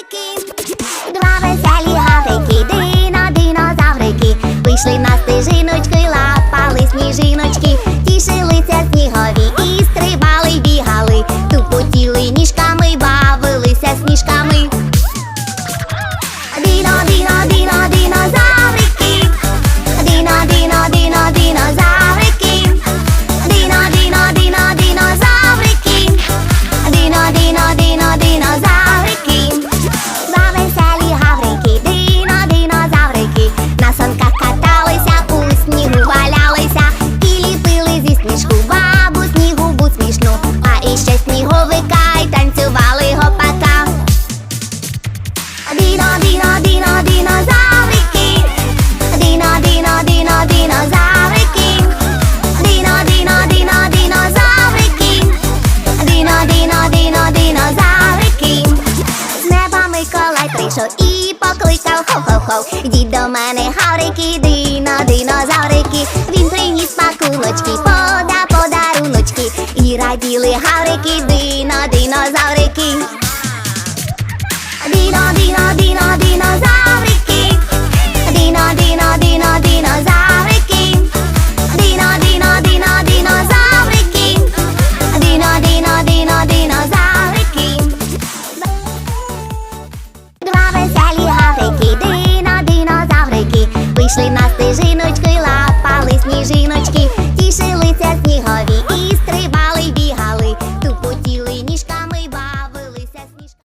Гаврики, два веселі гаврики, дино, динозаврики, вийшли на стежиночки, лапали сніжиночки, тішилися снігові і стрибали, бігали, тупотіли ніжками, покликав хов-хов-хов. Йдіть до мене, гаврики, дино, динозаврики. Він приніс пакуночки, пода подаруночки. І раділи гаврики, Зіночкою